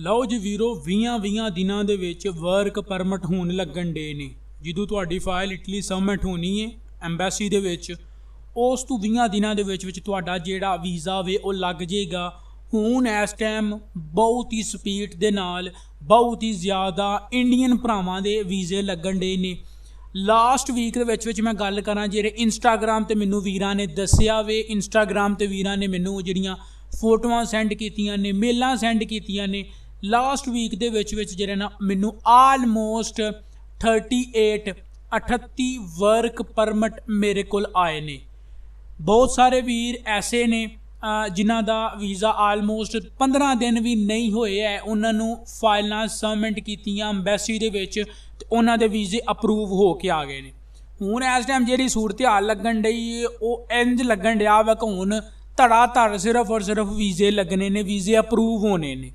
ਲਓ ਜੀ ਵੀਰੋ 20-20 ਦਿਨਾਂ ਦੇ ਵਿੱਚ ਵਰਕ ਪਰਮਿਟ ਹੋਣ ਲੱਗਣ ਡੇ ਨੇ। ਜਦੋਂ ਤੁਹਾਡੀ ਫਾਈਲ ਇਟਲੀ ਸਬਮਿਟ ਹੋਣੀ ਹੈ ਐਮਬੈਸੀ ਦੇ ਵਿੱਚ, ਉਸ ਤੋਂ 20 ਦਿਨਾਂ ਦੇ ਵਿੱਚ ਵਿੱਚ ਤੁਹਾਡਾ ਜਿਹੜਾ ਵੀਜ਼ਾ ਵੇ, ਉਹ ਲੱਗ ਜਾਏਗਾ ਹੁਣ ਇਸ ਟਾਈਮ ਬਹੁਤ ਹੀ ਸਪੀਡ ਦੇ ਨਾਲ, ਬਹੁਤ ਹੀ ਜ਼ਿਆਦਾ ਇੰਡੀਅਨ ਭਰਾਵਾਂ ਦੇ ਵੀਜ਼ੇ ਲੱਗਣ ਡੇ ਨੇ। ਲਾਸਟ ਵੀਕ ਦੇ ਵਿੱਚ ਵਿੱਚ ਮੈਂ ਗੱਲ ਕਰਾਂ, ਜਿਹੜੇ ਇੰਸਟਾਗ੍ਰam ਤੇ ਮੈਨੂੰ ਵੀਰਾਂ ਨੇ ਦੱਸਿਆ ਵੇ ਇੰਸਟਾਗ੍ਰam ਤੇ ਵੀਰਾਂ ਨੇ ਮੈਨੂੰ ਜਿਹੜੀਆਂ ਫੋਟੋਆਂ ਸੈਂਡ ਕੀਤੀਆਂ ਨੇ, ਮੇਲਾਂ ਸੈਂਡ ਕੀਤੀਆਂ ਨੇ ਲਾਸਟ ਵੀਕ ਦੇ ਵਿੱਚ ਵਿੱਚ ਜਿਹੜੇ ਨਾ ਮੈਨੂੰ ਆਲਮੋਸਟ 38 38 ਵਰਕ ਪਰਮਿਟ ਮੇਰੇ ਕੋਲ ਆਏ ਨੇ। ਬਹੁਤ ਸਾਰੇ ਵੀਰ ਐਸੇ ਨੇ ਜਿਨ੍ਹਾਂ ਦਾ ਵੀਜ਼ਾ ਆਲਮੋਸਟ 15 ਦਿਨ ਵੀ ਨਹੀਂ ਹੋਏ ਐ। ਉਹਨਾਂ ਨੂੰ ਫਾਈਲਾਂ ਸਬਮਿਟ ਕੀਤੀਆਂ ਐਮਬੈਸੀ ਦੇ ਵਿੱਚ ਤੇ ਉਹਨਾਂ ਦੇ ਵੀਜ਼ੇ ਅਪਰੂਵ ਹੋ ਕੇ ਆ ਗਏ ਨੇ। ਹੁਣ ਇਸ ਟਾਈਮ ਜਿਹੜੀ ਸੂਰਤ ਹਾਲ ਲੱਗਣ ਡਈ, ਉਹ ਇੰਜ ਲੱਗਣ ਡਿਆ ਵਾ ਕਿ ਹੁਣ ਧੜਾ ਧੜ ਸਿਰਫ ਔਰ ਸਿਰਫ ਵੀਜ਼ੇ ਲੱਗਣੇ ਨੇ, ਵੀਜ਼ੇ ਅਪਰੂਵ ਹੋਣੇ ਨੇ।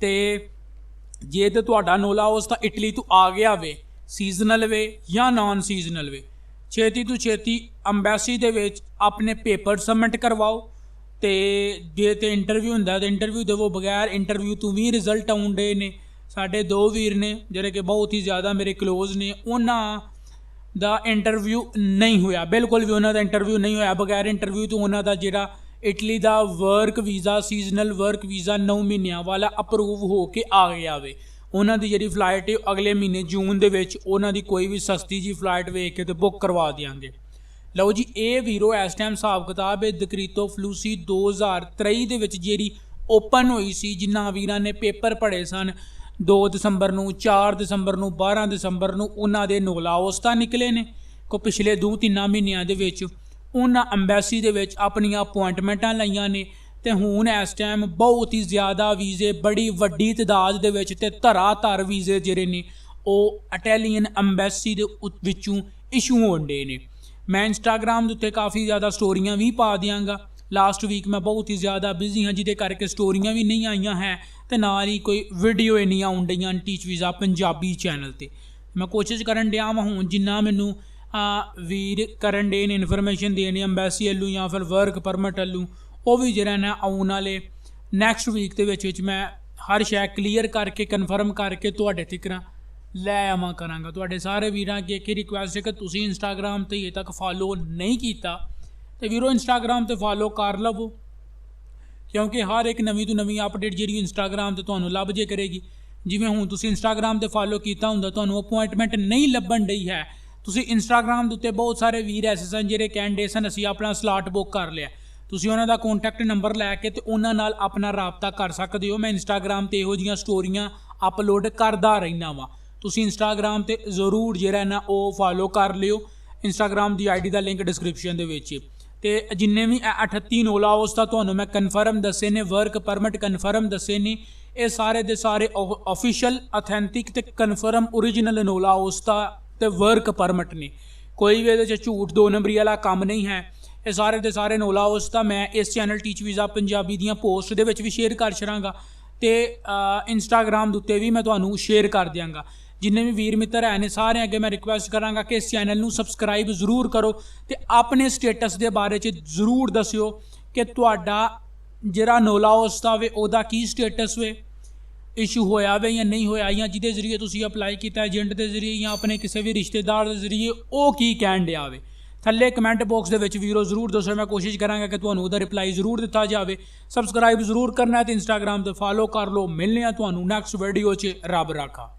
ਤੇ ਜੇ ਤੇ ਤੁਹਾਡਾ ਨੋਲਾ ਉਸ ਤਾਂ ਇਟਲੀ ਤੋਂ ਆ ਗਿਆ ਵੇ ਸੀਜ਼ਨਲ ਵੇ ਜਾਂ ਨਾਨ ਸੀਜ਼ਨਲ ਵੇ। ਛੇਤੀ ਤੋਂ ਛੇਤੀ ਅੰਬੈਸੀ ਦੇ ਵਿੱਚ ਆਪਣੇ ਪੇਪਰ ਸਬਮਿਟ ਕਰਵਾਓ ਤੇ ਜੇ ਤੇ ਇੰਟਰਵਿਊ ਹੁੰਦਾ ਤੇ ਇੰਟਰਵਿਊ ਦੇਵੋ ਬਗੈਰ ਇੰਟਰਵਿਊ ਤੋਂ ਵੀ ਰਿਜ਼ਲਟ ਆਉਂਦੇ ਨੇ। ਸਾਡੇ ਦੋ ਵੀਰ ਨੇ ਜਿਹੜੇ ਕਿ ਬਹੁਤ ਹੀ ਜ਼ਿਆਦਾ ਮੇਰੇ ক্লোਜ਼ ਨੇ, ਉਹਨਾਂ ਦਾ ਇੰਟਰਵਿਊ ਨਹੀਂ ਹੋਇਆ। ਬਿਲਕੁਲ ਵੀ ਉਹਨਾਂ ਦਾ ਇੰਟਰਵਿਊ ਨਹੀਂ ਹੋਇਆ। ਬਗੈਰ ਇੰਟਰਵਿਊ ਤੋਂ ਉਹਨਾਂ ਦਾ ਜਿਹੜਾ ਇਟਲੀ ਦਾ work visa seasonal work visa 9 ਮਹੀਨਿਆਂ ਵਾਲਾ ਅਪਰੂਵ ਹੋ ਕੇ ਆ ਗਿਆ ਵੇ। ਉਹਨਾਂ ਦੀ ਜਿਹੜੀ ਫਲਾਈਟ ਹੈ ਅਗਲੇ ਮਹੀਨੇ ਜੂਨ ਦੇ ਵਿੱਚ ਉਹਨਾਂ ਦੀ ਕੋਈ ਵੀ ਸਸਤੀ ਜੀ ਫਲਾਈਟ ਵੇਖ ਕੇ ਤੇ ਬੁੱਕ ਕਰਵਾ ਦਿਆਂਗੇ। ਲਓ ਜੀ, ਇਹ ਵੀਰੋ, ਇਸ ਟਾਈਮ ਹਿਸਾਬ ਕਿਤਾਬ ਹੈ ਦਕਰੀਤੋ ਫਲੂਸੀ 2023 ਦੇ ਵਿੱਚ ਜਿਹੜੀ ਓਪਨ ਹੋਈ ਸੀ ਜਿਨ੍ਹਾਂ ਵੀਰਾਂ ਨੇ ਪੇਪਰ ਪੜ੍ਹੇ ਸਨ 2 ਦਸੰਬਰ ਨੂੰ 4 ਦਸੰਬਰ ਨੂੰ 12 ਦਸੰਬਰ ਨੂੰ, ਉਹਨਾਂ ਦੇ ਨੋਲਾਓਸ ਤਾਂ ਨਿਕਲੇ ਨੇ। ਕੋ ਪਿਛਲੇ 2-3 ਮਹੀਨਿਆਂ ਦੇ ਵਿੱਚ ਉਹਨਾਂ ਐਮਬੈਸੀ ਦੇ ਵਿੱਚ ਆਪਣੀਆਂ ਅਪਾਇੰਟਮੈਂਟਾਂ ਲਈਆਂ ਨੇ ਤੇ ਹੁਣ ਇਸ ਟਾਈਮ ਬਹੁਤ ਹੀ ਜ਼ਿਆਦਾ ਵੀਜ਼ੇ, ਬੜੀ ਵੱਡੀ ਤਦਾਦ ਦੇ ਵਿੱਚ ਤੇ ਧਰਾ ਧਰ ਵੀਜ਼ੇ ਜਿਹੜੇ ਨੇ, ਉਹ ਇਟਾਲੀਅਨ ਐਮਬੈਸੀ ਦੇ ਉ- ਵਿੱਚੋਂ ਇਸ਼ੂ ਹੋਣ ਡੇ ਨੇ। ਮੈਂ ਇੰਸਟਾਗ੍ਰam ਦੇ ਉੱਤੇ ਕਾਫੀ ਜ਼ਿਆਦਾ ਸਟੋਰੀਆਂ ਵੀ ਪਾ ਦਿਆਂਗਾ। ਲਾਸਟ ਵੀਕ ਮੈਂ ਬਹੁਤ ਹੀ ਜ਼ਿਆਦਾ ਬਿਜ਼ੀ ਹਾਂ, ਜਿਹਦੇ ਕਰਕੇ ਸਟੋਰੀਆਂ ਵੀ ਨਹੀਂ ਆਈਆਂ ਹੈ ਤੇ ਨਾਲ ਹੀ ਕੋਈ ਵੀਡੀਓ ਨਹੀਂ ਆਉਣ ਡਈਆਂ ਟੀਚ ਵੀਜ਼ਾ ਪੰਜਾਬੀ ਚੈਨਲ ਤੇ। ਮੈਂ ਕੋਸ਼ਿਸ਼ ਕਰਨ ਡਿਆ ਵਾਂ ਹੁਣ ਜਿੰਨਾ ਮੈਨੂੰ ਵੀਰ ਕਰਨ ਡੇ ਨੇ ਇਨਫੋਰਮੇਸ਼ਨ ਦੇਣੀ ਐਮਬੈਸੀ ਵੱਲੋਂ ਜਾਂ ਫਿਰ ਵਰਕ ਪਰਮਿਟ ਵੱਲੋਂ, ਉਹ ਵੀ ਜਿਹੜਾ ਨਾ ਆਉਣ ਵਾਲੇ ਨੈਕਸਟ ਵੀਕ ਦੇ ਵਿੱਚ ਵਿੱਚ ਮੈਂ ਹਰ ਸ਼ੈ ਕਲੀਅਰ ਕਰਕੇ ਕਨਫਰਮ ਕਰਕੇ ਤੁਹਾਡੇ ਤੱਕ ਲੈ ਆਵਾਂ ਕਰਾਂਗਾ। ਤੁਹਾਡੇ ਸਾਰੇ ਵੀਰਾਂ ਅੱਗੇ ਇੱਕ ਰਿਕੁਐਸਟ ਹੈ ਕਿ ਤੁਸੀਂ ਇੰਸਟਾਗ੍ਰam ਤੇ ਇਹ ਤੱਕ ਫਾਲੋ ਨਹੀਂ ਕੀਤਾ, ਤੇ ਵੀਰੋ ਇੰਸਟਾਗ੍ਰam ਤੇ ਫਾਲੋ ਕਰ ਲਵੋ, ਕਿਉਂਕਿ ਹਰ ਇੱਕ ਨਵੀਂ ਤੋਂ ਨਵੀਂ ਅਪਡੇਟ ਜਿਹੜੀ ਇੰਸਟਾਗ੍ਰam ਤੇ ਤੁਹਾਨੂੰ ਲੱਭ ਜੇ ਕਰੇਗੀ। ਜਿਵੇਂ ਹੁਣ ਤੁਸੀਂ ਇੰਸਟਾਗ੍ਰam ਤੇ ਫਾਲੋ ਕੀਤਾ ਹੁੰਦਾ, ਤੁਹਾਨੂੰ ਅਪਾਇੰਟਮੈਂਟ ਨਹੀਂ ਲੱਭਣ ਡਈ ਹੈ। ਤੁਸੀਂ ਇੰਸਟਾਗ੍ਰam ਦੇ ਉੱਤੇ ਬਹੁਤ ਸਾਰੇ ਵੀਰ ਐਸੇ ਸਨ ਜਿਹੜੇ ਕਹਿੰਦੇ ਸਨ, ਅਸੀਂ ਆਪਣਾ ਸਲਾਟ ਬੁੱਕ ਕਰ ਲਿਆ। ਤੁਸੀਂ ਉਹਨਾਂ ਦਾ ਕੰਟੈਕਟ ਨੰਬਰ ਲੈ ਕੇ ਤੇ ਉਹਨਾਂ ਨਾਲ ਆਪਣਾ ਰਾਬਤਾ ਕਰ ਸਕਦੇ ਹੋ। ਮੈਂ ਇੰਸਟਾਗ੍ਰam ਤੇ ਇਹੋ ਜੀਆਂ ਸਟੋਰੀਆਂ ਅਪਲੋਡ ਕਰਦਾ ਰਹਿਣਾ ਵਾਂ। ਤੁਸੀਂ ਇੰਸਟਾਗ੍ਰam ਤੇ ਜ਼ਰੂਰ ਜਿਹੜਾ ਨਾ ਉਹ ਫਾਲੋ ਕਰ ਲਿਓ। ਇੰਸਟਾਗ੍ਰam ਦੀ ਆਈਡੀ ਦਾ ਲਿੰਕ ਡਿਸਕ੍ਰਿਪਸ਼ਨ ਦੇ ਵਿੱਚ। ਹੈ। ਤੇ ਜਿੰਨੇ ਵੀ ਇਹ 38 ਨੋਲਾ ਉਸ ਦਾ ਤੁਹਾਨੂੰ ਮੈਂ ਕਨਫਰਮ ਦੱਸੇ ਨੇ ਵਰਕ ਪਰਮਿਟ ਕਨਫਰਮ ਦੱਸੇ ਨੇ। ਇਹ ਸਾਰੇ ਦੇ ਸਾਰੇ ਆਫੀਸ਼ੀਅਲ ਅਥੈਂਟਿਕ ਤੇ ਕਨਫਰਮ origignal ਨੋਲਾ ਉਸ ਦਾ ਤੇ ਵਰਕ ਪਰਮਿਟ ਨੇ ਕੋਈ ਵੀ ਇਹਦੇ ਚ ਝੂਠ ਦੋ ਨੰਬਰੀ ਵਾਲਾ ਕੰਮ ਨਹੀਂ ਹੈ। ਇਹ ਸਾਰੇ ਦੇ ਸਾਰੇ ਨੋਲਾ ਉਸ ਦਾ ਮੈਂ ਇਸ ਚੈਨਲ ਟੀਚ ਵੀਜ਼ਾ ਪੰਜਾਬੀ ਦੀਆਂ ਪੋਸਟ ਦੇ ਵਿੱਚ ਵੀ ਸ਼ੇਅਰ ਕਰ ਛੜਾਂਗਾ। ਤੇ ਇੰਸਟਾਗ੍ਰam ਦੇ ਉੱਤੇ ਵੀ ਮੈਂ ਤੁਹਾਨੂੰ ਸ਼ੇਅਰ ਕਰ ਦਿਆਂਗਾ। ਜਿੰਨੇ ਵੀ ਵੀਰ ਮਿੱਤਰ ਹੈ ਨੇ ਸਾਰਿਆਂ ਅੱਗੇ ਮੈਂ ਰਿਕੁਐਸਟ ਕਰਾਂਗਾ ਕਿ ਇਸ ਚੈਨਲ ਨੂੰ ਸਬਸਕ੍ਰਾਈਬ ਜ਼ਰੂਰ ਕਰੋ ਤੇ ਆਪਣੇ ਸਟੇਟਸ ਦੇ ਬਾਰੇ 'ਚ ਜ਼ਰੂਰ ਦੱਸਿਓ ਕਿ ਤੁਹਾਡਾ ਜਿਹੜਾ ਨੋਲਾ ਉਸ ਦਾ ਵੇ ਉਹਦਾ ਕੀ ਸਟੇਟਸ ਵੇ ਇਸ਼ੂ ਹੋਇਆ ਵੇ ਜਾਂ ਨਹੀਂ ਹੋਇਆ ਜਾਂ ਜਿਹਦੇ ਜ਼ਰੀਏ ਤੁਸੀਂ ਅਪਲਾਈ ਕੀਤਾ ਏਜੰਟ ਦੇ ਜ਼ਰੀਏ ਜਾਂ ਆਪਣੇ ਕਿਸੇ ਵੀ ਰਿਸ਼ਤੇਦਾਰ ਦੇ ਜ਼ਰੀਏ, ਉਹ ਕੀ ਕਹਿਣ ਡਿਆ ਵੇ? ਥੱਲੇ ਕਮੈਂਟ ਬਾਕਸ ਦੇ ਵਿੱਚ ਵੀਰੋ ਜ਼ਰੂਰ ਦੱਸੋ, ਮੈਂ ਕੋਸ਼ਿਸ਼ ਕਰਾਂਗਾ ਕਿ ਤੁਹਾਨੂੰ ਉਹਦਾ ਰਿਪਲਾਈ ਜ਼ਰੂਰ ਦਿੱਤਾ ਜਾਵੇ। ਸਬਸਕ੍ਰਾਈਬ ਜ਼ਰੂਰ ਕਰਨਾ ਹੈ ਤੇ ਇੰਸਟਾਗ੍ਰam ਤੇ ਫਾਲੋ ਕਰ ਲਓ। ਮਿਲਨੇ ਆ ਤੁਹਾਨੂੰ ਨੈਕਸਟ ਵੀਡੀਓ 'ਚ। ਰੱਬ ਰਾਖਾ।